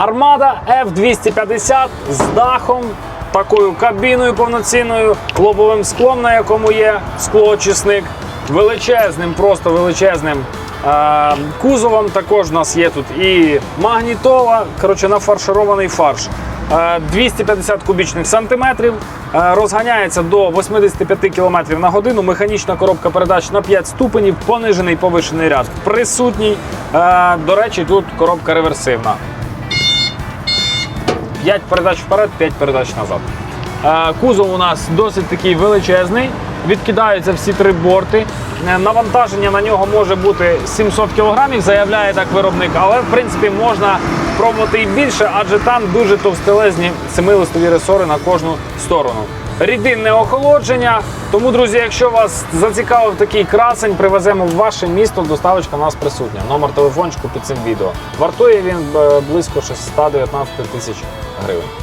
Армада F250 з дахом, такою кабіною повноцінною, лобовим склом, на якому є склоочисник, величезним, просто величезним е, кузовом. Також у нас є тут і магнітола, коротше, нафарширований фарш. Е, 250 кубічних сантиметрів, е, розганяється до 85 км на годину. Механічна коробка передач на 5 ступенів, понижений повишений ряд присутній. Е, До речі, тут коробка реверсивна. 5 передач вперед, 5 передач назад. Е, Кузов у нас досить такий величезний. Відкидаються всі три борти. Е, Навантаження на нього може бути 700 кг, заявляє так виробник, але в принципі можна пробувати і більше, адже там дуже товстелезні семилистові ресори на кожну сторону. Рідинне охолодження. Тому, друзі, якщо вас зацікавив такий красень, привеземо в ваше місто. Доставочка у нас присутня. Номер телефончику під цим відео. Вартує він е, близько 619 тисяч гривень.